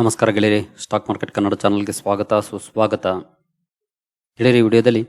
ನಮಸ್ಕಾರ ಗೆಳೆಯರಿ stock market Kannada ಚಾನಲ್ಗೆ ಸ್ವಾಗತ, ಸುಸ್ವಾಗತ. ಗೆಳೆಯರಿ ವಿಡಿಯೋದಲ್ಲಿ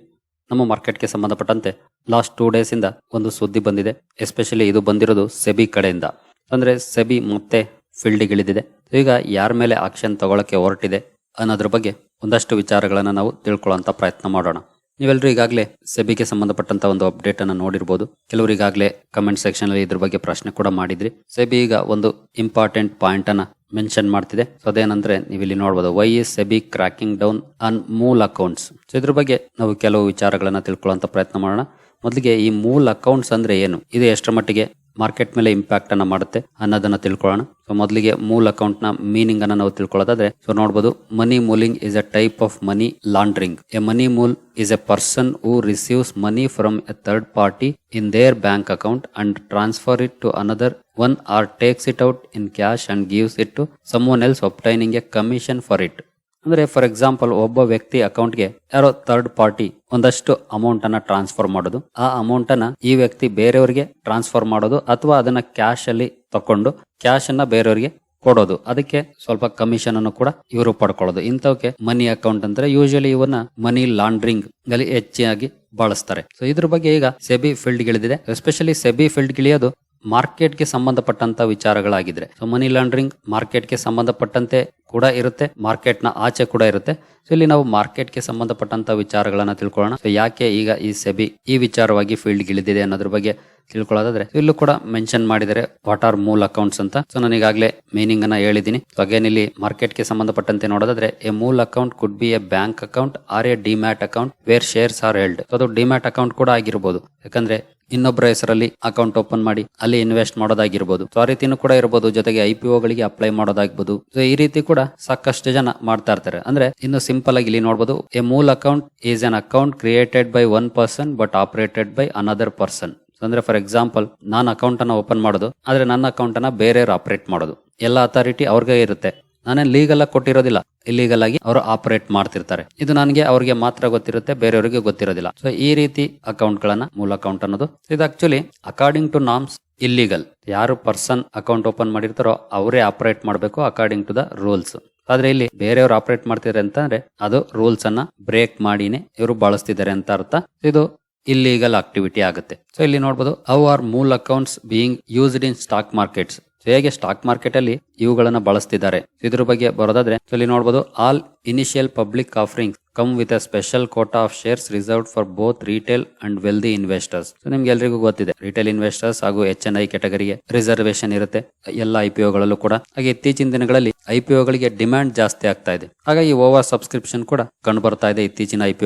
ನಮ್ಮ ಮಾರ್ಕೆಟ್ಗೆ ಸಂಬಂಧಪಟ್ಟಂತೆ ಲಾಸ್ಟ್ ಟೂ ಡೇಸಿಂದ ಒಂದು ಸುದ್ದಿ ಬಂದಿದೆ. ಎಸ್ಪೆಷಲಿ ಇದು ಬಂದಿರೋದು ಸೆಬಿ ಕಡೆಯಿಂದ. ಅಂದ್ರೆ ಸೆಬಿ ಮತ್ತೆ ಫೀಲ್ಡಿಗೆ ಇಳಿದಿದೆ ಈಗ ಯಾರ ಮೇಲೆ ಆಕ್ಷನ್ ತಗೊಳಕ್ಕೆ ಹೊರಟಿದೆ ಅನ್ನೋದ್ರ ಬಗ್ಗೆ ಒಂದಷ್ಟು ವಿಚಾರಗಳನ್ನು ನಾವು ತಿಳ್ಕೊಳ್ಳೋಂತ ಪ್ರಯತ್ನ ಮಾಡೋಣ. ನೀವೆಲ್ಲರೂ ಈಗಾಗಲೇ ಸೆಬಿಗೆ ಸಂಬಂಧಪಟ್ಟಂತ ಒಂದು ಅಪ್ಡೇಟ್ ಅನ್ನು ನೋಡಿರ್ಬೋದು. ಕೆಲವರು ಈಗಾಗಲೇ ಕಮೆಂಟ್ ಸೆಕ್ಷನ್ ಅಲ್ಲಿ ಇದ್ರ ಬಗ್ಗೆ ಪ್ರಶ್ನೆ ಕೂಡ ಮಾಡಿದ್ರಿ. ಸೆಬಿ ಈಗ ಒಂದು ಇಂಪಾರ್ಟೆಂಟ್ ಪಾಯಿಂಟ್ ಅನ್ನ ಮೆನ್ಷನ್ ಮಾಡ್ತಿದೆ. ಸೊ ಅದೇನಂದ್ರೆ ನೀವು ಇಲ್ಲಿ ನೋಡಬಹುದು why is SEBI cracking down on mule accounts so ಇದ್ರ ಬಗ್ಗೆ ನಾವು ಕೆಲವು ವಿಚಾರಗಳನ್ನ ತಿಳ್ಕೊಳ್ಳುವಂತ ಪ್ರಯತ್ನ ಮಾಡೋಣ. ಮೊದಲಿಗೆ ಈ ಮೂಲ್ ಅಕೌಂಟ್ಸ್ ಅಂದ್ರೆ ಏನು? ಇದು ಎಷ್ಟರ ಮಟ್ಟಿಗೆ ಮಾರ್ಕೆಟ್ ಮೇಲೆ ಇಂಪ್ಯಾಕ್ಟ್ ಅನ್ನ ಮಾಡುತ್ತೆ ಅನ್ನೋದನ್ನ ತಿಳ್ಕೊಳ್ಳೋಣ. ಸೊ ಮೊದಲಿಗೆ ಮೂಲ್ ಅಕೌಂಟ್ನ ಮೀನಿಂಗ್ ಅನ್ನ ನಾವು ತಿಳ್ಕೊಳ್ಳೋದಾದ್ರೆ ಸೊ ನೋಡಬಹುದು money muling is a type of money laundering a money mule is a person who receives money from a third party in their bank account and transfer it to another one or takes it out in cash and gives it to someone else obtaining a commission for it. ಅಂದ್ರೆ for example ಒಬ್ಬ ವ್ಯಕ್ತಿ ಅಕೌಂಟ್ಗೆ ಯಾರೋ third party ಒಂದಷ್ಟು amount ಅನ್ನ transfer ಮಾಡೋದು. ಆ amount ಅನ್ನ ಈ ವ್ಯಕ್ತಿ ಬೇರೆಯವರಿಗೆ ಟ್ರಾನ್ಸ್ಫರ್ ಮಾಡೋದು ಅಥವಾ ಅದನ್ನ ಕ್ಯಾಶ್ ಅಲ್ಲಿ ತಕೊಂಡು ಕ್ಯಾಶ್ ಅನ್ನ ಬೇರೆಯವರಿಗೆ ಕೊಡೋದು. ಅದಕ್ಕೆ ಸ್ವಲ್ಪ ಕಮಿಷನ್ ಅನ್ನು ಕೂಡ ಇವರು ಪಡ್ಕೊಳ್ಳೋದು. ಇಂಥವಕ್ಕೆ ಮನಿ ಅಕೌಂಟ್ ಅಂದ್ರೆ ಯೂಶಲಿ ಇವನ್ನ ಮನಿ ಲಾಂಡ್ರಿಂಗ್ ಅಲ್ಲಿ ಹೆಚ್ಚಾಗಿ ಬಳಸ್ತಾರೆ. ಸೊ ಇದ್ರ ಬಗ್ಗೆ ಈಗ ಸೆಬಿ ಫೀಲ್ಡ್ ಗಿಳಿದಿದೆ ಎಸ್ಪೆಷಲಿ ಸೆಬಿ ಫೀಲ್ಡ್ ಗಿಳಿಯೋದು ಮಾರ್ಕೆಟ್ಗೆ ಸಂಬಂಧಪಟ್ಟಂತ ವಿಚಾರಗಳಾಗಿದ್ರೆ. ಸೊ ಮನಿ ಲಾಂಡ್ರಿಂಗ್ ಮಾರ್ಕೆಟ್ಗೆ ಸಂಬಂಧಪಟ್ಟಂತೆ ಕೂಡ ಇರುತ್ತೆ ಮಾರ್ಕೆಟ್ನ ಆಚೆ ಕೂಡ ಇರುತ್ತೆ. ಸೊ ಇಲ್ಲಿ ನಾವು ಮಾರ್ಕೆಟ್ಗೆ ಸಂಬಂಧಪಟ್ಟಂತ ವಿಚಾರಗಳನ್ನ ತಿಳ್ಕೊಳ್ಳೋಣ. ಸೊ ಯಾಕೆ ಈಗ ಈ ಸೆಬಿ ಈ ವಿಚಾರವಾಗಿ ಫೀಲ್ಡ್ ಗಿಳಿದಿದೆ ಅನ್ನೋದ್ರ ಬಗ್ಗೆ ತಿಳ್ಕೊಳ್ಳೋದಾದ್ರೆ ಇಲ್ಲೂ ಕೂಡ ಮೆನ್ಷನ್ ಮಾಡಿದರೆ ವಾಟ್ ಆರ್ ಮೂಲ್ ಅಕೌಂಟ್ಸ್ ಅಂತ. ಸೊ ನಾನು ಈಗಾಗಲೇ ಮೀನಿಂಗ್ ಅನ್ನ ಹೇಳಿದೀನಿ ಸೊ ಅಗೇನ್ ಇಲ್ಲಿ ಮಾರ್ಕೆಟ್ಗೆ ಸಂಬಂಧಪಟ್ಟಂತೆ ನೋಡೋದಾದ್ರೆ a mule account could be a bank account or a demat account where shares are held ಅದು ಡಿಮ್ಯಾಟ್ ಅಕೌಂಟ್ ಕೂಡ ಆಗಿರ್ಬೋದು. ಯಾಕಂದ್ರೆ ಇನ್ನೊಬ್ಬರ ಹೆಸರಲ್ಲಿ ಅಕೌಂಟ್ ಓಪನ್ ಮಾಡಿ ಅಲ್ಲಿ ಇನ್ವೆಸ್ಟ್ ಮಾಡೋದಾಗಿರ್ಬೋದು. ಸೊ ಆ ಕೂಡ ಇರಬಹುದು ಜೊತೆಗೆ ಐ ಪಿ ಗಳಿಗೆ ಅಪ್ಲೈ ಮಾಡೋದಾಗ್ಬೋದು ಸೊ ಈ ರೀತಿ ಕೂಡ ಸಾಕಷ್ಟು ಜನ ಮಾಡ್ತಾ ಇರ್ತಾರೆ. ಅಂದ್ರೆ ಇನ್ನು ಸಿಂಪಲ್ ಆಗಿ ಇಲ್ಲಿ ನೋಡಬಹುದು a mule account is an account created by one person but operated by another person ಅಂದ್ರೆ ಫಾರ್ ಎಕ್ಸಾಂಪಲ್ ನಾನು ಅಕೌಂಟ್ ಅನ್ನ ಓಪನ್ ಮಾಡೋದು, ಆದ್ರೆ ನನ್ನ ಅಕೌಂಟ್ ಅನ್ನ ಬೇರೆಯವರು ಆಪರೇಟ್ ಮಾಡೋದು. ಎಲ್ಲ ಅಥಾರಿಟಿ ಅವ್ರಿಗೆ ಇರುತ್ತೆ. ನಾನೇನ್ ಲೀಗಲ್ ಆಗಿ ಕೊಟ್ಟಿರೋದಿಲ್ಲ. ಇಲ್ಲೀಗಲ್ ಆಗಿ ಅವರು ಆಪರೇಟ್ ಮಾಡ್ತಿರ್ತಾರೆ. ಇದು ನನಗೆ ಅವರಿಗೆ ಮಾತ್ರ ಗೊತ್ತಿರುತ್ತೆ, ಬೇರೆಯವರಿಗೆ ಗೊತ್ತಿರೋದಿಲ್ಲ. ಸೊ ಈ ರೀತಿ ಅಕೌಂಟ್ ಗಳನ್ನ, ಮೂಲ ಅಕೌಂಟ್ ಅನ್ನೋದು. ಇದು actually according to norms illegal ಯಾರು ಪರ್ಸನ್ ಅಕೌಂಟ್ ಓಪನ್ ಮಾಡಿರ್ತಾರೋ, ಅವರೇ ಆಪರೇಟ್ ಮಾಡಬೇಕು ಅಕಾರ್ಡಿಂಗ್ ಟು ದ ರೂಲ್ಸ್ ಆದ್ರೆ ಇಲ್ಲಿ ಬೇರೆಯವರು ಆಪರೇಟ್ ಮಾಡ್ತಿದ್ದಾರೆ ಅಂತಂದ್ರೆ, ಅದು ರೂಲ್ಸ್ ಅನ್ನ ಬ್ರೇಕ್ ಮಾಡಿನೇ ಇವರು ಬಳಸ್ತಿದ್ದಾರೆ ಅಂತ ಅರ್ಥ. ಇದು ಇಲ್ಲಿಗಲ್ ಆಕ್ಟಿವಿಟಿ ಆಗುತ್ತೆ. ಸೊ ಇಲ್ಲಿ ನೋಡಬಹುದು how are mule accounts being used in stock markets ಹೇಗೆ ಸ್ಟಾಕ್ ಮಾರ್ಕೆಟ್ ಅಲ್ಲಿ ಇವುಗಳನ್ನ ಬಳಸ್ತಿದ್ದಾರೆ. ಇದ್ರ ಬಗ್ಗೆ ಬರೋದಾದ್ರೆ, ಇಲ್ಲಿ ನೋಡಬಹುದು all initial public offering come with a special quota of shares reserve for both retail and wealthy investors so ನಿಮ್ಗೆ ಎಲ್ರಿಗೂ ಗೊತ್ತಿದೆ ರಿಟೇಲ್ ಇನ್ವೆಸ್ಟರ್ಸ್ ಹಾಗೂ ಎಚ್ ಎನ್ ಐ ಕೆಟಗರಿಗೆ ರಿಸರ್ವೇಶನ್ ಇರುತ್ತೆ, ಎಲ್ಲ ಐ ಪಿ ಕೂಡ. ಹಾಗೆ ಇತ್ತೀಚಿನ ದಿನಗಳಲ್ಲಿ ಐ ಪಿ ಡಿಮ್ಯಾಂಡ್ ಜಾಸ್ತಿ ಆಗ್ತಾ ಇದೆ. ಹಾಗಾಗಿ ಓವರ್ ಸಬ್ಸ್ಕ್ರಿಪ್ಷನ್ ಕೂಡ ಕಂಡು ಬರ್ತಾ ಇದೆ ಇತ್ತೀಚಿನ ಐ ಪಿ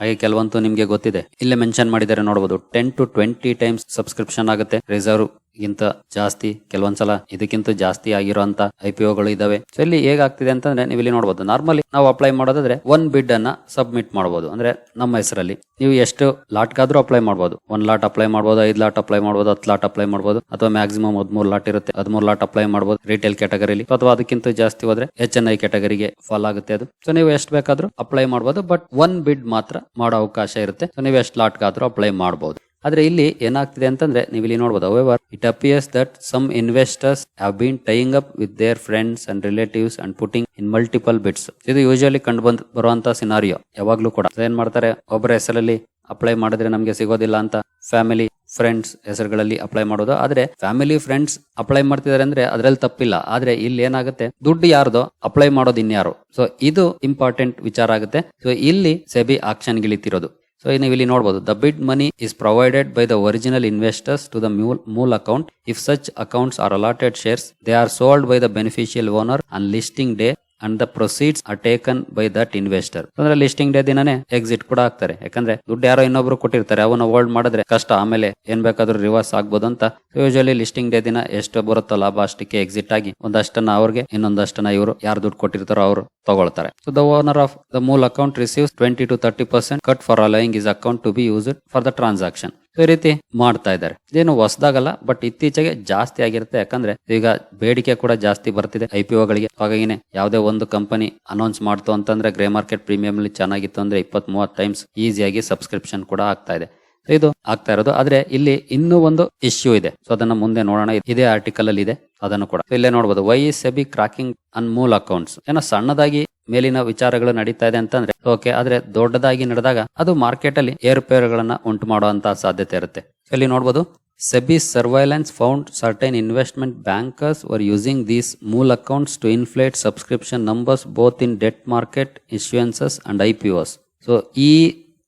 ಹಾಗೆ ಕೆಲವಂತೂ ನಿಮ್ಗೆ ಗೊತ್ತಿದೆ. ಇಲ್ಲೇ ಮೆನ್ಷನ್ ಮಾಡಿದ್ದಾರೆ ನೋಡಬಹುದು ten to twenty times subscription ಆಗುತ್ತೆ ರಿಸರ್ವ್ ಗಿಂತ ಜಾಸ್ತಿ, ಕೆಲವೊಂದ್ಸಲ ಇದಕ್ಕಿಂತ ಜಾಸ್ತಿ ಆಗಿರುವಂತ ಐ ಪಿ ಒಗಳು ಇದಾವೆ. ಸೊ ಇಲ್ಲಿ ಹೇಗಾಗ್ತಿದೆ ಅಂತಂದ್ರೆ ನೀವು ಇಲ್ಲಿ ನೋಡಬಹುದು ನಾರ್ಮಲಿ ನಾವು ಅಪ್ಲೈ ಮಾಡೋದಾದ್ರೆ ಒನ್ ಬಿಡ್ ಅನ್ನ ಸಬ್ಮಿಟ್ ಮಾಡಬಹುದು ಅಂದ್ರೆ ನಮ್ಮ ಹೆಸರಲ್ಲಿ. ನೀವು ಎಷ್ಟು ಲಾಟ್ಗಾದ್ರೂ ಅಪ್ಲೈ ಮಾಡಬಹುದು ಒಂದ್ ಲಾಟ್ ಅಪ್ಲೈ ಮಾಡಬಹುದು ಐದ್ ಲಾಟ್ ಅಪ್ಲೈ ಮಾಡಬಹುದು ಹತ್ತು ಲಾಟ್ ಅಪ್ಲೈ ಮಾಡಬಹುದು ಅಥವಾ ಮ್ಯಾಕ್ಸಿಮಮ್ ಹದಿಮೂರು ಲಾಟ್ ಇರುತ್ತೆ. ಹದಿಮೂರು ಲಾಟ್ ಅಪ್ಲೈ ಮಾಡಬಹುದು ರಿಟೇಲ್ ಕ್ಯಾಟಗರಿಲಿ ಅಥವಾ ಅದಕ್ಕಿಂತ ಜಾಸ್ತಿ ಹೋದ್ರೆ ಎಚ್ ಎನ್ ಐ ಕ್ಯಾಟಗರಿಗೆ ಫಾಲ್ ಆಗುತ್ತೆ ಅದು. ಸೊ ನೀವು ಎಷ್ಟು ಬೇಕಾದ್ರೂ ಅಪ್ಲೈ ಮಾಡಬಹುದು ಬಟ್ ಒನ್ ಬಿಡ್ ಮಾತ್ರ ಮಾಡೋ ಅವಕಾಶ ಇರುತ್ತೆ. ಸೊ ನೀವು ಎಷ್ಟು ಲಾಟ್ಗಾದ್ರೂ ಅಪ್ಲೈ ಮಾಡಬಹುದು ಆದ್ರೆ ಇಲ್ಲಿ ಏನಾಗ್ತಿದೆ ಅಂತಂದ್ರೆ ನೀವು ಇಲ್ಲಿ ನೋಡಬಹುದು whenever it appears that some investors have been tying up with their friends and relatives and putting in multiple bids ಇದು ಯೂಶಲಿ ಕಂಡು ಬಂದ್ ಬರುವಂತ ಸಿನಾರಿಯೋ ಯಾವಾಗ್ಲೂ ಕೂಡ. ಏನ್ ಮಾಡ್ತಾರೆ? ಒಬ್ಬರ ಹೆಸರಲ್ಲಿ ಅಪ್ಲೈ ಮಾಡಿದ್ರೆ ನಮಗೆ ಸಿಗೋದಿಲ್ಲ ಅಂತ ಫ್ಯಾಮಿಲಿ ಫ್ರೆಂಡ್ಸ್ ಹೆಸರುಗಳಲ್ಲಿ ಅಪ್ಲೈ ಮಾಡೋದು. ಆದ್ರೆ ಫ್ಯಾಮಿಲಿ ಫ್ರೆಂಡ್ಸ್ ಅಪ್ಲೈ ಮಾಡ್ತಿದಾರೆ ಅಂದ್ರೆ ಅದ್ರಲ್ಲಿ ತಪ್ಪಿಲ್ಲ. ಆದ್ರೆ ಇಲ್ಲಿ ಏನಾಗುತ್ತೆ? ದುಡ್ಡು ಯಾರ್ದೋ ಅಪ್ಲೈ ಮಾಡೋದು ಇನ್ಯಾರು. ಸೊ ಇದು ಇಂಪಾರ್ಟೆಂಟ್ ವಿಚಾರ ಆಗುತ್ತೆ. ಸೊ ಇಲ್ಲಿ ಸೆಬಿ ಆಕ್ಷನ್ ಗಿಳಿತಿರೋದು. ಸೊ ನೀವು ಇಲ್ಲಿ ನೋಡಬಹುದು the bid money is provided by the original investors to the mule mule account if such accounts are allotted shares they are sold by the beneficial owner on listing day and the proceeds are taken by that investor ಅಂದ್ರೆ listing day ದಿನನೇ exit ಕೂಡ ಆಗ್ತಾರೆ. ಯಾಕಂದ್ರೆ ದುಡ್ಡು ಯಾರೋ ಇನ್ನೊಬ್ರು ಕೊಟ್ಟಿರ್ತಾರೆ, ಅವನ್ನ ಹೋಲ್ಡ್ ಮಾಡಿದ್ರೆ ಕಷ್ಟ. ಆಮೇಲೆ ಏನ್ ಬೇಕಾದ್ರೂ ರಿವರ್ಸ್ ಆಗ್ಬೋದು ಅಂತ. ಯೂಶಲಿ ಲಿಸ್ಟಿಂಗ್ ಡೇ ದಿನ ಎಷ್ಟು ಬರುತ್ತೋ ಲಾಭ ಅಷ್ಟಕ್ಕೆ ಎಕ್ಸಿಟ್ ಆಗಿ ಒಂದಷ್ಟನ್ನ ಅವ್ರಿಗೆ, ಇನ್ನೊಂದಷ್ಟನ್ನ ಇವರು ಯಾರು ದುಡ್ಡು ಕೊಟ್ಟಿರ್ತಾರೋ ಅವರು ತಗೊಳ್ತಾರೆ. So the owner of the mule account receives twenty to thirty percent cut for allowing is account to be used for the transaction ಈ ರೀತಿ ಮಾಡ್ತಾ ಇದ್ದಾರೆ. ಇದೇನು ಹೊಸದಾಗಲ್ಲ ಬಟ್ ಇತ್ತೀಚೆಗೆ ಜಾಸ್ತಿ ಆಗಿರುತ್ತೆ. ಯಾಕಂದ್ರೆ ಈಗ ಬೇಡಿಕೆ ಕೂಡ ಜಾಸ್ತಿ ಬರ್ತಿದೆ ಐ ಪಿ ಹಾಗಾಗಿನೇ ಯಾವುದೇ ಒಂದು ಕಂಪನಿ ಅನೌನ್ಸ್ ಮಾಡ್ತು ಅಂತಂದ್ರೆ ಗ್ರೇ ಮಾರ್ಕೆಟ್ ಪ್ರೀಮಿಯಂ ಅಲ್ಲಿ ಚೆನ್ನಾಗಿತ್ತು ಅಂದ್ರೆ ಇಪ್ಪತ್ ಮೂವತ್ ಟೈಮ್ಸ್ ಈಸಿಯಾಗಿ ಸಬ್ಸ್ಕ್ರಿಪ್ಷನ್ ಕೂಡ ಆಗ್ತಾ ಇದೆ. ಇದು ಆಗ್ತಾ ಇರೋದು. ಆದ್ರೆ ಇಲ್ಲಿ ಇನ್ನೂ ಒಂದು ಇಶ್ಯೂ ಇದೆ. ಸೊ ಅದನ್ನ ಮುಂದೆ ನೋಡೋಣ. ಇದೇ ಆರ್ಟಿಕಲ್ ಅಲ್ಲಿ ಇದೆ. ಅದನ್ನು ಕೂಡ. ಇಲ್ಲೇ ನೋಡಬಹುದು ವೈ ಸೆಬಿ ಕ್ರಾಕಿಂಗ್ ಅನ್ ಮೂಲ್ ಅಕೌಂಟ್ಸ್ ಏನೋ ಸಣ್ಣದಾಗಿ ಮೇಲಿನ ವಿಚಾರಗಳು ನಡೀತಾ ಇದೆ ಅಂತಂದ್ರೆ, ಓಕೆ, ಆದ್ರೆ ದೊಡ್ಡದಾಗಿ ನಡೆದಾಗ ಅದು ಮಾರ್ಕೆಟ್ ಅಲ್ಲಿ ಏರುಪೇರುಗಳನ್ನ ಉಂಟು ಮಾಡುವಂತಹ ಸಾಧ್ಯತೆ ಇರುತ್ತೆ. ಇಲ್ಲಿ ನೋಡಬಹುದು SEBI surveillance found certain investment bankers were using these mule accounts to inflate subscription numbers both in debt market issuances and I P Os. So ಈ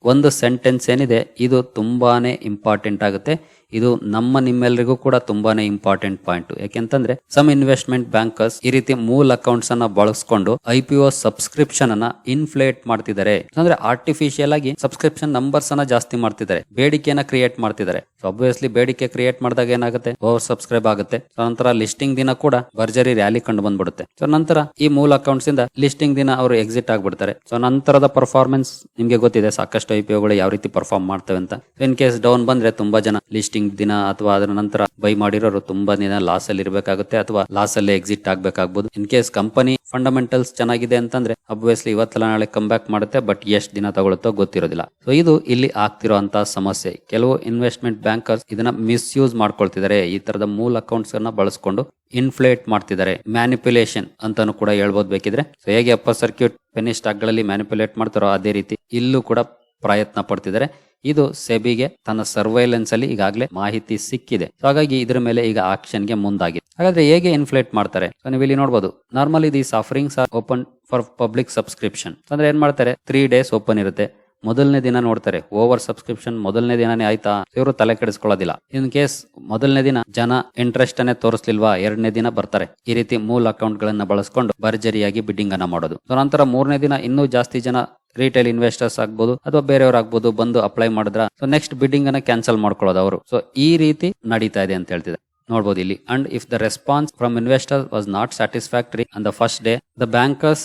ಒಂದು ಸೆಂಟೆನ್ಸ್ ಏನಿದೆ, ಇದು ತುಂಬಾನೇ ಇಂಪಾರ್ಟೆಂಟ್ ಆಗುತ್ತೆ. ಇದು ನಮ್ಮ ನಿಮ್ಮೆಲ್ಲರಿಗೂ ಕೂಡ ತುಂಬಾನೇ ಇಂಪಾರ್ಟೆಂಟ್ ಪಾಯಿಂಟ್ ಯಾಕೆಂತಂದ್ರೆ ಸಮ್ ಇನ್ವೆಸ್ಟ್ಮೆಂಟ್ ಬ್ಯಾಂಕರ್ಸ್ ಈ ರೀತಿ ಮೂಲ ಅಕೌಂಟ್ಸ್ ಅನ್ನ ಬಳಸ್ಕೊಂಡು ಐ ಪಿ ಒ ಸಬ್ಸ್ಕ್ರಿಪ್ಷನ್ ಅನ್ನ ಇನ್ಫ್ಲೇಟ್ ಮಾಡ್ತಿದ್ದಾರೆ. ಅಂದ್ರೆ ಆರ್ಟಿಫಿಷಿಯಲ್ ಆಗಿ ಸಬ್ಸ್ಕ್ರಿಪ್ಷನ್ ನಂಬರ್ಸ್ ಅನ್ನ ಜಾಸ್ತಿ ಮಾಡ್ತಿದ್ದಾರೆ. ಬೇಡಿಕೆಯನ್ನ ಕ್ರಿಯೇಟ್ ಮಾಡ್ತಿದ್ದಾರೆ. ಅಬ್ವಿಯಸ್ಲಿ ಬೇಡಿಕೆ ಕ್ರಿಯೇಟ್ ಮಾಡಿದಾಗ ಏನಾಗುತ್ತೆ? ಓವರ್ ಸಬ್ಸ್ಕ್ರೈಬ್ ಆಗುತ್ತೆ. ಸೊ ನಂತರ ಲಿಸ್ಟಿಂಗ್ ದಿನ ಕೂಡ ಭರ್ಜರಿ ರ್ಯಾಲಿ ಕಂಡು ಬಂದ್ಬಿಡುತ್ತೆ. ಸೊ ನಂತರ ಈ ಮೂಲ ಅಕೌಂಟ್ಸ್ ಇಂದ ಲಿಸ್ಟಿಂಗ್ ದಿನ ಅವರು ಎಕ್ಸಿಟ್ ಆಗ್ಬಿಡ್ತಾರೆ. ಸೊ ನಂತರದ ಪರ್ಫಾರ್ಮೆನ್ಸ್ ನಿಮ್ಗೆ ಗೊತ್ತಿದೆ, ಸಾಕಷ್ಟು ಐ ಯಾವ ರೀತಿ ಪರ್ಫಾರ್ಮ್ ಮಾಡ್ತವೆ ಅಂತ. ಇನ್ ಕೇಸ್ ಡೌನ್ ಬಂದ್ರೆ ತುಂಬಾ ಜನ ಲಿಸ್ಟಿಂಗ್ ದಿನ ಅಥವಾ ಅದರ ನಂತರ ಬೈ ಮಾಡಿರೋರು ತುಂಬಾ ದಿನ ಲಾಸ್ ಅಲ್ಲಿ ಇರಬೇಕಾಗುತ್ತೆ ಅಥವಾ ಲಾಸ್ ಅಲ್ಲಿ ಎಕ್ಸಿಟ್ ಆಗ್ಬೇಕಾಗ್ಬೋದು. ಇನ್ ಕೇಸ್ ಕಂಪನಿ ಫಂಡಮೆಂಟಲ್ಸ್ ಚೆನ್ನಾಗಿದೆ ಅಂತಂದ್ರೆ ಅಬ್ವಿಯಸ್ಲಿ ಇವತ್ತಲ್ಲ ನಾಳೆ ಕಮ್ ಬ್ಯಾಕ್ ಮಾಡುತ್ತೆ ಬಟ್ ಎಷ್ಟು ದಿನ ತಗೊಳುತ್ತೋ ಗೊತ್ತಿರೋದಿಲ್ಲ. ಸೊ ಇದು ಇಲ್ಲಿ ಆಗ್ತಿರೋಂತ ಸಮಸ್ಯೆ. ಕೆಲವು ಇನ್ವೆಸ್ಟ್ಮೆಂಟ್ ಬ್ಯಾಂಕರ್ಸ್ ಇದನ್ನ ಮಿಸ್ಯೂಸ್ ಮಾಡ್ಕೊಳ್ತಿದ್ದಾರೆ. ಈ ತರದ ಮೂಲ ಅಕೌಂಟ್ಸ್ ಅನ್ನ ಬಳಸ್ಕೊಂಡು ಇನ್ಫ್ಲೇಟ್ ಮಾಡ್ತಿದ್ದಾರೆ. ಮ್ಯಾನಿಪುಲೇಷನ್ ಅಂತಾನು ಕೂಡ ಹೇಳ್ಬೋದು ಬೇಕಿದ್ರೆ. ಸೊ ಹೇಗೆ ಅಪ್ಪ ಸರ್ಕ್ಯೂಟ್ ಪೆನಿ ಸ್ಟಾಕ್ಗಳಲ್ಲಿ ಮ್ಯಾನಿಪುಲೇಟ್ ಮಾಡ್ತಾರೋ ಅದೇ ರೀತಿ ಇಲ್ಲೂ ಕೂಡ ಪ್ರಯತ್ನ ಪಡ್ತಿದ್ದಾರೆ. ಇದು ಸೆಬಿಗೆ ತನ್ನ ಸರ್ವೈಲೆನ್ಸ್ ಅಲ್ಲಿ ಈಗಾಗಲೇ ಮಾಹಿತಿ ಸಿಕ್ಕಿದೆ. ಸೊ ಹಾಗಾಗಿ ಇದ್ರ ಮೇಲೆ ಈಗ ಆಕ್ಷನ್ಗೆ ಮುಂದಾಗಿದೆ. ಹಾಗಾದ್ರೆ ಹೇಗೆ ಇನ್ಫ್ಲೇಟ್ ಮಾಡ್ತಾರೆ? ಸೊ ನೀವು ಇಲ್ಲಿ ನೋಡಬಹುದು normally these offerings are open for public subscription ಅಂದ್ರೆ ಏನ್ ಮಾಡ್ತಾರೆ? ತ್ರೀ ಡೇಸ್ ಓಪನ್ ಇರುತ್ತೆ. ಮೊದಲನೇ ದಿನ ನೋಡ್ತಾರೆ. ಓವರ್ ಸಬ್ಸ್ಕ್ರಿಪ್ಷನ್ ಮೊದಲನೇ ದಿನನೇ ಆಯ್ತಾ? ಇವರು ತಲೆ ಕೆಡಿಸ್ಕೊಳ್ಳೋದಿಲ್ಲ. ಇನ್ ಕೇಸ್ ಮೊದಲನೇ ದಿನ ಜನ ಇಂಟ್ರೆಸ್ಟ್ ಅನ್ನೇ ತೋರಿಸ್ಲಿಲ್ವಾ? ಎರಡನೇ ದಿನ ಬರ್ತಾರೆ. ಈ ರೀತಿ ಮೂಲ ಅಕೌಂಟ್ ಗಳನ್ನ ಬಳಸ್ಕೊಂಡು ಭರ್ಜರಿಯಾಗಿ ಬಿಡ್ಡಿಂಗ್ ಅನ್ನ ಮಾಡೋದು. ನಂತರ ಮೂರನೇ ದಿನ ಇನ್ನೂ ಜಾಸ್ತಿ ಜನ ರಿಟೇಲ್ ಇನ್ವೆಸ್ಟರ್ಸ್ ಆಗ್ಬೋದು, ಅಥವಾ ಬೇರೆಯವ್ರು ಆಗ್ಬೋದು ಬಂದು ಅಪ್ಲೈ ಮಾಡಿದ್ರ ಸೊ ನೆಕ್ಸ್ಟ್ ಬಿಡ್ಡಿಂಗ್ ಅನ್ನ ಕ್ಯಾನ್ಸಲ್ ಮಾಡ್ಕೊಳ್ಳೋದು ಅವರು. ಸೊ ಈ ರೀತಿ ನಡೀತಾ ಇದೆ ಅಂತ ಹೇಳ್ತಿದೆ ನೋಡಬಹುದು ಇಲ್ಲಿ. And if the response from investor was not satisfactory on the first day the bankers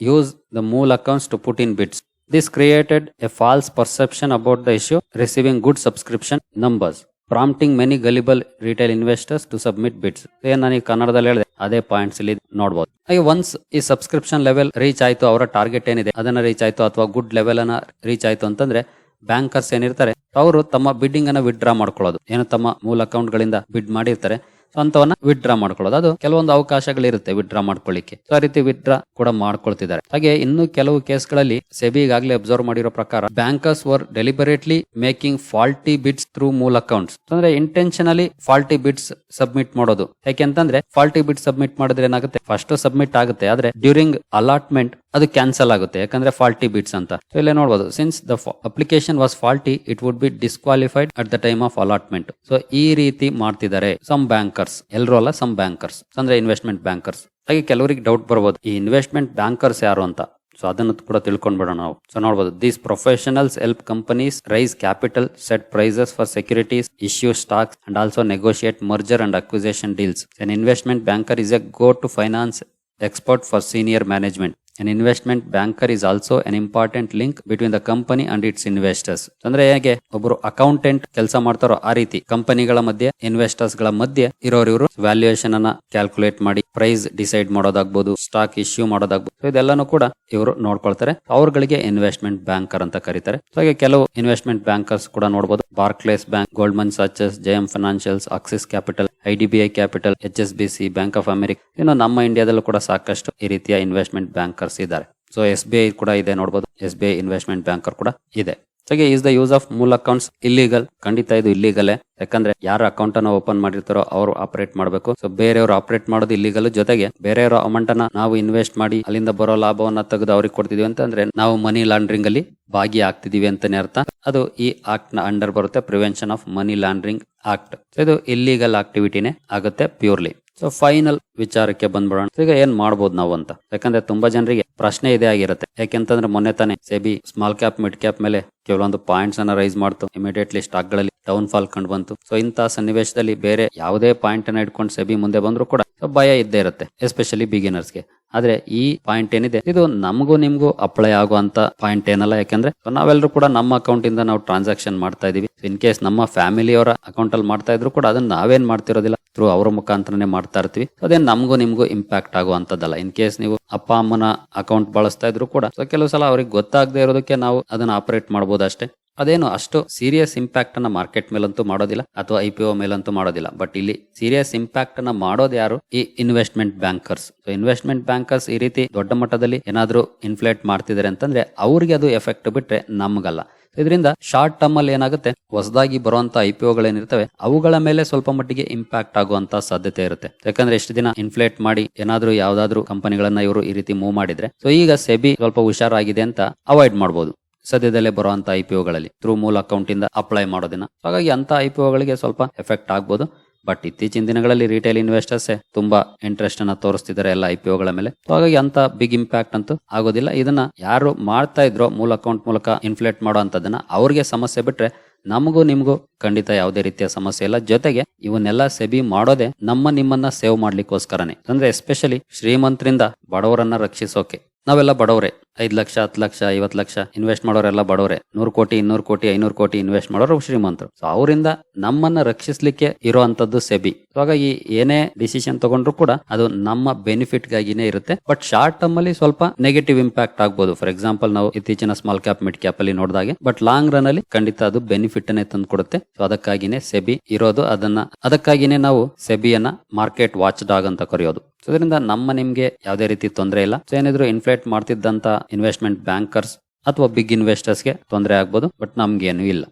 use the mule accounts to put in bids this created a false perception about the issue receiving good subscription numbers prompting many gullible retail investors to submit bids ಏನ್ ನಾನು ಕನ್ನಡದಲ್ಲಿ ಹೇಳಿದೆ ಅದೇ points ಇಲ್ಲಿ ನೋಡಬಹುದು ಹಾಗೆ once ಈ subscription level reach ಆಯ್ತು, ಅವರ ಟಾರ್ಗೆಟ್ ಏನಿದೆ, ಅದನ್ನ ರೀಚ್ ಆಯ್ತು ಅಥವಾ ಗುಡ್ ಲೆವೆಲ್ ಅನ್ನ ರೀಚ್ ಆಯ್ತು ಅಂತಂದ್ರೆ ಬ್ಯಾಂಕರ್ಸ್ ಏನಿರ್ತಾರೆ, ಅವರು ತಮ್ಮ ಬಿಡ್ಡಿಂಗ್ ಅನ್ನ ವಿಡ್ರಾ ಮಾಡ್ಕೊಳ್ಳೋದು. ಏನು ತಮ್ಮ ಮೂಲ ಅಕೌಂಟ್ ಗಳಿಂದ ಬಿಡ್ ಮಾಡಿರ್ತಾರೆ ಸೊ ಅಂತವನ್ನ ವಿಡ್ರಾ ಮಾಡ್ಕೊಳ್ಳೋದು. ಅದು ಕೆಲವೊಂದು ಅವಕಾಶಗಳಿರುತ್ತೆ ವಿಡ್ರಾ ಮಾಡ್ಕೊಳ್ಳಿಕ್ಕೆ. ಸೊ ಆ ರೀತಿ ವಿಡ್ರಾ ಕೂಡ ಮಾಡ್ಕೊಳ್ತಿದ್ದಾರೆ. ಹಾಗೆ ಇನ್ನು ಕೆಲವು ಕೇಸ್ಗಳಲ್ಲಿ ಸೆಬಿ ಈಗಾಗಲೇ ಅಬ್ಸರ್ವ್ ಮಾಡಿರೋ ಪ್ರಕಾರ bankers were deliberately making faulty bids through mule accounts ಅಂದ್ರೆ ಇಂಟೆನ್ಷನಲಿ ಫಾಲ್ಟಿ ಬಿಟ್ಸ್ ಸಬ್ಮಿಟ್ ಮಾಡೋದು. ಯಾಕೆಂತಂದ್ರೆ ಫಾಲ್ಟಿ ಬಿಟ್ ಸಬ್ಮಿಟ್ ಮಾಡಿದ್ರೆ ಏನಾಗುತ್ತೆ? ಫಸ್ಟ್ ಸಬ್ಮಿಟ್ ಆಗುತ್ತೆ. ಆದ್ರೆ ಡ್ಯೂರಿಂಗ್ ಅಲಾಟ್ಮೆಂಟ್ ಅದು ಕ್ಯಾನ್ಸಲ್ ಆಗುತ್ತೆ. ಯಾಕಂದ್ರೆ ಫಾಲ್ಟಿ ಬಿಟ್ಸ್ ಅಂತ. ಇಲ್ಲೇ ನೋಡಬಹುದು since the application was faulty it would be disqualified at the time of allotment so ಈ ರೀತಿ ಮಾಡ್ತಿದ್ದಾರೆ ಸಮ್ ಬ್ಯಾಂಕರ್ಸ್ ಎಲ್ಲರೂ ಅಲ್ಲ ಸಮ್ ಬ್ಯಾಂಕರ್ಸ್ ಅಂದ್ರೆ ಇನ್ವೆಸ್ಟ್ಮೆಂಟ್ ಬ್ಯಾಂಕರ್ಸ್ ಹಾಗೆ ಕೆಲವರಿಗೆ ಡೌಟ್ ಬರ್ಬೋದು. ಈ ಇನ್ವೆಸ್ಟ್ಮೆಂಟ್ ಬ್ಯಾಂಕರ್ಸ್ ಯಾರು ಅಂತ? ಸೊ ಅದನ್ನ ಕೂಡ ತಿಳ್ಕೊಂಡ್ಬಿಡೋಣ ನಾವು. ಸೊ ನೋಡಬಹುದು these professionals help companies raise capital set prices for securities issue stocks and also negotiate merger and acquisition deals investment banker is a go to finance expert for senior management. An investment banker is also an important link between the company and its investors. ಅಂದ್ರೆ ಹೇಗೆ? ಒಬ್ಬರು accountant ಕೆಲಸ ಮಾಡ್ತಾರೋ ಆ ರೀತಿ. ಕಂಪನಿಗಳ ಮಧ್ಯೆ ಇನ್ವೆಸ್ಟರ್ಸ್ಗಳ ಮಧ್ಯೆ ಇರೋರು ಇವರು ವ್ಯಾಲ್ಯೂಯೇಷನ್ ಅನ್ನ ಕ್ಯಾಲ್ಕುಲೇಟ್ ಮಾಡಿ ಪ್ರೈಸ್ ಡಿಸೈಡ್ ಮಾಡೋದಾಗಬಹುದು ಸ್ಟಾಕ್ ಇಶ್ಯೂ ಮಾಡೋದಾಗಬಹುದು ಇದೆಲ್ಲಾನು ಕೂಡ ಇವರು ನೋಡ್ಕೊಳ್ತಾರೆ. ಅವ್ರಗಳಿಗೆ ಇನ್ವೆಸ್ಟ್ಮೆಂಟ್ ಬ್ಯಾಂಕರ್ ಅಂತ ಕರೀತಾರೆ. ಹಾಗೆ ಕೆಲವು ಇನ್ವೆಸ್ಟ್ಮೆಂಟ್ ಬ್ಯಾಂಕರ್ಸ್ ಕೂಡ ನೋಡಬಹುದು Barclays bank Goldman Sachs JM financials Axis capital IDBI capital H S B C bank of America ಇನ್ನು ನಮ್ಮ ಇಂಡಿಯಾದಲ್ಲೂ ಕೂಡ ಸಾಕಷ್ಟು ಈ ರೀತಿಯ ಇನ್ವೆಸ್ಟ್ಮೆಂಟ್ ಬ್ಯಾಂಕರ್ಸ್ ಇದ್ದಾರೆ ಸೊ ಎಸ್ ಬಿ ಐ ಕೂಡ ಇದೆ ನೋಡಬಹುದು S B I investment banker ಕೂಡ ಇದೆ. ಹಾಗೆ is the use of mule accounts illegal ಖಂಡಿತ ಇದು ಇಲ್ಲಿಗಲ್ ಯಾಕಂದ್ರೆ ಯಾರ ಅಕೌಂಟ್ ಅನ್ನ ಓಪನ್ ಮಾಡಿರ್ತಾರೋ ಅವರು ಆಪರೇಟ್ ಮಾಡಬೇಕು. ಸೊ ಬೇರೆಯವರು ಆಪರೇಟ್ ಮಾಡೋದು ಇಲ್ಲಿಗಲ್ ಜೊತೆಗೆ ಬೇರೆಯವರ ಅಮೌಂಟ್ ಅನ್ನ ನಾವು ಇನ್ವೆಸ್ಟ್ ಮಾಡಿ ಅಲ್ಲಿಂದ ಬರೋ ಲಾಭವನ್ನ ತೆಗೆದು ಅವ್ರಿಗೆ ಕೊಡ್ತಿದೀವಿ ಅಂತಂದ್ರೆ ನಾವು ಮನಿ ಲಾಂಡ್ರಿಂಗ್ ಅಲ್ಲಿ ಭಾಗಿ ಆಗ್ತಿದೀವಿ ಅಂತಾನೆ ಅರ್ಥ. ಅದು ಈ ಆಕ್ಟ್ನ ಅಂಡರ್ ಬರುತ್ತೆ prevention of money laundering act ಇದು ಇಲ್ಲಿಗಲ್ ಆಕ್ಟಿವಿಟಿನೇ ಆಗುತ್ತೆ ಪ್ಯೂರ್ಲಿ ಸೊ ಫೈನಲ್ ವಿಚಾರಕ್ಕೆ ಬಂದ್ಬಿಡೋಣ. ಈಗ ಏನ್ ಮಾಡ್ಬೋದು ನಾವು ಅಂತ. ಯಾಕಂದ್ರೆ ತುಂಬಾ ಜನರಿಗೆ ಪ್ರಶ್ನೆ ಇದೇ ಆಗಿರುತ್ತೆ. ಯಾಕೆಂತಂದ್ರೆ ಮೊನ್ನೆ ತಾನೇ SEBI small cap mid cap ಮೇಲೆ ಕೆಲವೊಂದು ಪಾಯಿಂಟ್ಸ್ ಅನ್ನ ರೈಸ್ ಮಾಡ್ತು. ಇಮಿಡಿಯೇಟ್ಲಿ ಸ್ಟಾಕ್ಗಳಲ್ಲಿ ಡೌನ್ ಫಾಲ್ ಕಂಡು ಬಂತು. ಸೊ ಇಂತಹ ಸನ್ನಿವೇಶದಲ್ಲಿ ಬೇರೆ ಯಾವುದೇ ಪಾಯಿಂಟ್ ಅನ್ನ ಇಟ್ಕೊಂಡು ಸೆಬಿ ಮುಂದೆ ಬಂದ್ರು ಕೂಡ ಭಯ ಇದ್ದೇ ಇರುತ್ತೆ ಎಸ್ಪೆಷಲಿ ಬಿಗಿನರ್ಸ್ಗೆ ಆದ್ರೆ ಈ ಪಾಯಿಂಟ್ ಏನಿದೆ, ಇದು ನಮಗೂ ನಿಮ್ಗೂ ಅಪ್ಲೈ ಆಗುವಂತ ಪಾಯಿಂಟ್ ಏನಲ್ಲ, ಯಾಕಂದ್ರೆ ನಾವೆಲ್ಲರೂ ಕೂಡ ನಮ್ಮ ಅಕೌಂಟ್ ಇಂದ ನಾವು ಟ್ರಾನ್ಸಾಕ್ಷನ್ ಮಾಡ್ತಾ ಇದೀವಿ ಇನ್ ಕೇಸ್ ನಮ್ಮ ಫ್ಯಾಮಿಲಿಯವರ ಅಕೌಂಟ್ ಅಲ್ಲಿ ಮಾಡ್ತಾ ಇದ್ರು ಕೂಡ ಅದನ್ನ ನಾವೇನ್ ಮಾಡ್ತಿರೋದಿಲ್ಲ ಥ್ರೂ ಅವ್ರ ಮುಖಾಂತರನೇ ಮಾಡ್ತಾ ಇರ್ತೀವಿ. ಅದೇ ನಮಗೂ ನಿಮ್ಗೂ ಇಂಪ್ಯಾಕ್ಟ್ ಆಗುವಂತದ್ದಲ್ಲ ಇನ್ ಕೇಸ್ ನೀವು ಅಪ್ಪ, ಅಮ್ಮನ ಅಕೌಂಟ್ ಬಳಸ್ತಾ ಇದ್ರು ಕೂಡ ಸೊ ಕೆಲವು ಸಲ ಅವ್ರಿಗೆ ಗೊತ್ತಾಗದೆ ಇರೋದಕ್ಕೆ ನಾವು ಅದನ್ನ ಆಪರೇಟ್ ಮಾಡಬಹುದು ಅಷ್ಟೇ. ಅದೇನು ಅಷ್ಟು ಸೀರಿಯಸ್ ಇಂಪ್ಯಾಕ್ಟ್ ಅನ್ನ ಮಾರ್ಕೆಟ್ ಮೇಲಂತೂ ಮಾಡೋದಿಲ್ಲ ಅಥವಾ ಐ ಪಿ ಒ ಮೇಲಂತೂ ಮಾಡೋದಿಲ್ಲ. ಬಟ್ ಇಲ್ಲಿ ಸೀರಿಯಸ್ ಇಂಪ್ಯಾಕ್ಟ್ ಅನ್ನ ಮಾಡೋದು ಯಾರು? ಈ investment bankers so investment bankers ಈ ರೀತಿ ದೊಡ್ಡ ಮಟ್ಟದಲ್ಲಿ ಏನಾದ್ರೂ ಇನ್ಫ್ಲೇಟ್ ಮಾಡ್ತಿದ್ದಾರೆ ಅಂತಂದ್ರೆ ಅವ್ರಿಗೆ ಅದು ಎಫೆಕ್ಟ್ ಬಿಟ್ರೆ ನಮ್ಗಲ್ಲ. ಇದರಿಂದ ಶಾರ್ಟ್ ಟರ್ಮ್ ಅಲ್ಲಿ ಏನಾಗುತ್ತೆ? ಹೊಸದಾಗಿ ಬರುವಂತ ಐ ಪಿ ಒಗಳೇನಿರ್ತವೆ ಅವುಗಳ ಮೇಲೆ ಸ್ವಲ್ಪ ಮಟ್ಟಿಗೆ ಇಂಪ್ಯಾಕ್ಟ್ ಆಗುವಂತ ಸಾಧ್ಯತೆ ಇರುತ್ತೆ. ಯಾಕಂದ್ರೆ ಎಷ್ಟು ದಿನ ಇನ್ಫ್ಲೇಟ್ ಮಾಡಿ ಏನಾದ್ರೂ ಯಾವ್ದಾದ್ರು ಕಂಪನಿಗಳನ್ನ ಇವರು ಈ ರೀತಿ ಮೂವ್ ಮಾಡಿದ್ರೆ ಸೊ ಈಗ ಸೆಬಿ ಸ್ವಲ್ಪ ಹುಷಾರಾಗಿದೆ ಅಂತ ಅವಾಯ್ಡ್ ಮಾಡಬಹುದು ಸದ್ಯದಲ್ಲೇ ಬರುವಂತ ಐ ಪಿ ಒಗಳಲ್ಲಿ ಥ್ರೂ ಮೂಲ ಅಕೌಂಟ್ ಇಂದ ಅಪ್ಲೈ ಮಾಡೋದಿನ. ಹಾಗಾಗಿ ಅಂತ ಐ ಪಿ ಒಗಳಿಗೆ ಸ್ವಲ್ಪ ಎಫೆಕ್ಟ್ ಆಗ್ಬೋದು. ಬಟ್ ಇತ್ತೀಚಿನ ದಿನಗಳಲ್ಲಿ ರಿಟೇಲ್ ಇನ್ವೆಸ್ಟರ್ಸ್ ತುಂಬಾ ಇಂಟ್ರೆಸ್ಟ್ ಅನ್ನ ತೋರಿಸ್ತಿದ್ದಾರೆ ಎಲ್ಲ ಐ ಪಿ ಒಗಳ ಮೇಲೆ. ಹಾಗಾಗಿ ಅಂತ ಬಿಗ್ ಇಂಪ್ಯಾಕ್ಟ್ ಅಂತೂ ಆಗೋದಿಲ್ಲ. ಇದನ್ನ ಯಾರು ಮಾಡ್ತಾ ಇದ್ರೋ ಮೂಲ ಅಕೌಂಟ್ ಮೂಲಕ ಇನ್ಫ್ಲೇಟ್ ಮಾಡೋ ಅಂತದನ್ನ ಅವ್ರಿಗೆ ಸಮಸ್ಯೆ ಬಿಟ್ರೆ ನಮಗೂ ನಿಮಗೂ ಖಂಡಿತ ಯಾವುದೇ ರೀತಿಯ ಸಮಸ್ಯೆ ಇಲ್ಲ. ಜೊತೆಗೆ ಇವನ್ನೆಲ್ಲ ಸೆಬಿ ಮಾಡೋದೇ ನಮ್ಮ ನಿಮ್ಮನ್ನ ಸೇವ್ ಮಾಡ್ಲಿಕ್ಕೋಸ್ಕರನೇ. ಅಂದ್ರೆ ಎಸ್ಪೆಷಲಿ ಶ್ರೀಮಂತರಿಂದ ಬಡವರನ್ನ ರಕ್ಷಿಸೋಕೆ. ನಾವೆಲ್ಲ ಬಡವರೇ. ಐದ್ ಲಕ್ಷ, ಹತ್ತು ಲಕ್ಷ, ಐವತ್ತು ಲಕ್ಷ ಇನ್ವೆಸ್ಟ್ ಮಾಡೋರೆಲ್ಲ ಬಡವರೇ. ನೂರು ಕೋಟಿ, ಇನ್ನೂರು ಕೋಟಿ, ಐನೂರು ಕೋಟಿ ಇನ್ವೆಸ್ಟ್ ಮಾಡೋರು ಶ್ರೀಮಂತರು. ಸೊ ಅವರಿಂದ ನಮ್ಮನ್ನ ರಕ್ಷಿಸಲಿಕ್ಕೆ ಇರುವಂತದ್ದು ಸೆಬಿ. ಹಾಗಾಗಿ ಏನೇ ಡಿಸಿಷನ್ ತಗೊಂಡ್ರು ಕೂಡ ಅದು ನಮ್ಮ ಬೆನಿಫಿಟ್ ಗಾಗಿನೇ ಇರುತ್ತೆ. ಬಟ್ ಶಾರ್ಟ್ ಟರ್ಮ್ ಅಲ್ಲಿ ಸ್ವಲ್ಪ ನೆಗೆಟಿವ್ ಇಂಪ್ಯಾಕ್ಟ್ ಆಗ್ಬೋದು. ಫಾರ್ ಎಕ್ಸಾಂಪಲ್ ನಾವು ಇತ್ತೀಚಿನ ಸ್ಮಾಲ್ ಕ್ಯಾಪ್ ಮಿಡ್ ಕ್ಯಾಪ್ ಅಲ್ಲಿ ನೋಡಿದಾಗೆ. ಬಟ್ ಲಾಂಗ್ ರನ್ ಅಲ್ಲಿ ಖಂಡಿತ ಅದು ಬೆನಿಫಿಟ್ ಅನ್ನೇ ತಂದು ಕೊಡುತ್ತೆ ಸೊ ಅದಕ್ಕಾಗಿನೇ ಸೆಬಿ ಇರೋದು ಅದನ್ನ, ಅದಕ್ಕಾಗಿನೇ ನಾವು ಸೆಬಿಯನ್ನ ಮಾರ್ಕೆಟ್ ವಾಚ್ ಡಾಗ್ ಅಂತ ಕರೆಯೋದು. ಸೊ ಇದರಿಂದ ನಮ್ಮ ನಿಮ್ಗೆ ಯಾವುದೇ ರೀತಿ ತೊಂದರೆ ಇಲ್ಲ. ಸೊ ಏನಿದ್ರು ಇನ್ಫ್ಲೇಟ್ ಮಾಡ್ತಿದ್ದಂತ ಇನ್ವೆಸ್ಟ್ಮೆಂಟ್ ಬ್ಯಾಂಕರ್ಸ್ ಅಥವಾ ಬಿಗ್ ಇನ್ವೆಸ್ಟರ್ಸ್ಗೆ ತೊಂದರೆ ಆಗ್ಬೋದು, ಬಟ್ ನಮ್ಗೇನು ಇಲ್ಲ.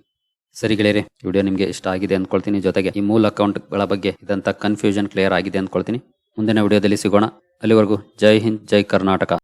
ಸರಿ ಗೆಳೆಯರೆ ವಿಡಿಯೋ ನಿಮಗೆ ಇಷ್ಟ ಆಗಿದೆ ಅಂದ್ಕೊಳ್ತೀನಿ ಜೊತೆಗೆ ಈ ಮೂಲ ಅಕೌಂಟ್ಗಳ ಬಗ್ಗೆ ಇದಂತ ಕನ್ಫ್ಯೂಷನ್ ಕ್ಲಿಯರ್ ಆಗಿದೆ ಅಂದ್ಕೊಳ್ತೀನಿ ಮುಂದಿನ ವಿಡಿಯೋದಲ್ಲಿ ಸಿಗೋಣ. ಅಲ್ಲಿವರೆಗೂ ಜೈ ಹಿಂದ್, ಜೈ ಕರ್ನಾಟಕ.